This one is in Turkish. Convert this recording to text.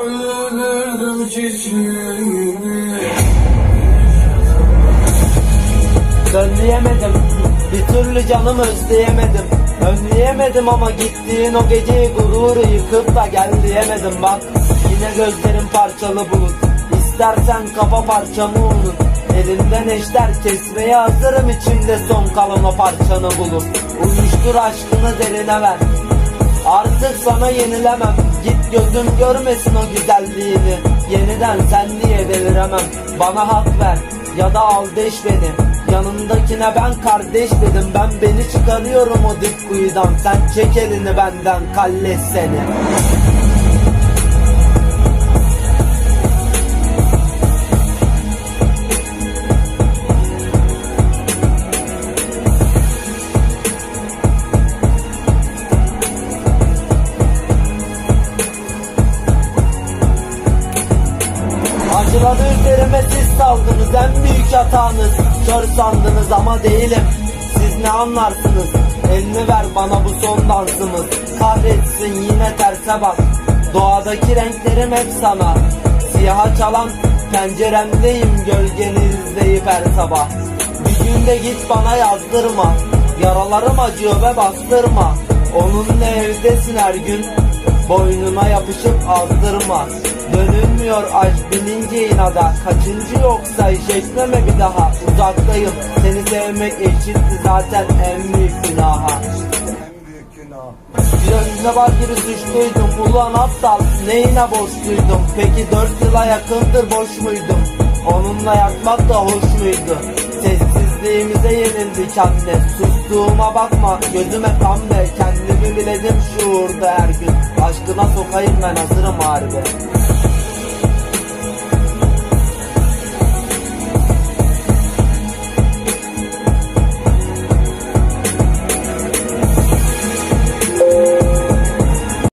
Öldürdüm çiçeğimi. Önleyemedim Bir türlü canımı özleyemedim. Önleyemedim ama gittiğin o geceyi gururu yıkıp da gel diyemedim. Bak Yine gözlerim parçalı bulut. İstersen kafa parçamı unut. Elimden eşler kesmeye hazırım içimde son kalan o parçanı bulup Uyuştur aşkını derine ver Artık sana yenilemem. Git gözüm görmesin o güzelliğini. Yeniden sen diye deliremem Bana hak ver ya da al deş beni. Yanındakine ben kardeş dedim. Ben beni çıkarıyorum o dip kuyudan. Sen çek elini benden kalleş seni Acıları üzerime siz saldınız en büyük hatanız Kör sandınız ama değilim. Siz ne anlarsınız? Elini ver bana bu son dansımız. Kahretsin yine terse bak. Doğadaki renklerim hep sana. Siyaha çalan penceremdeyim Gölgeni izleyip her sabah. Bir günde git bana yazdırma. Yaralarım acıyor ve bastırma. Onunla evdesin her gün Boynuna yapışıp azdırma Dönülmüyor aşk bilince inada. Kaçıncı yoksa hiç etmeme bir daha. Uzaktayım. Seni sevmek eşitti zaten en büyük günaha. Önüne bak gibi suçluydum Ulan aptal neyine borçluydum Peki dört yıla yakındır boş muydum? Onunla yatmak da hoş muydu? Sessizliğimize yenildik anne. Sustuğuma bakma gözüme kan ver. Kendimi biledim şuurda her gün. Aşkına sokayım ben hazırım harbi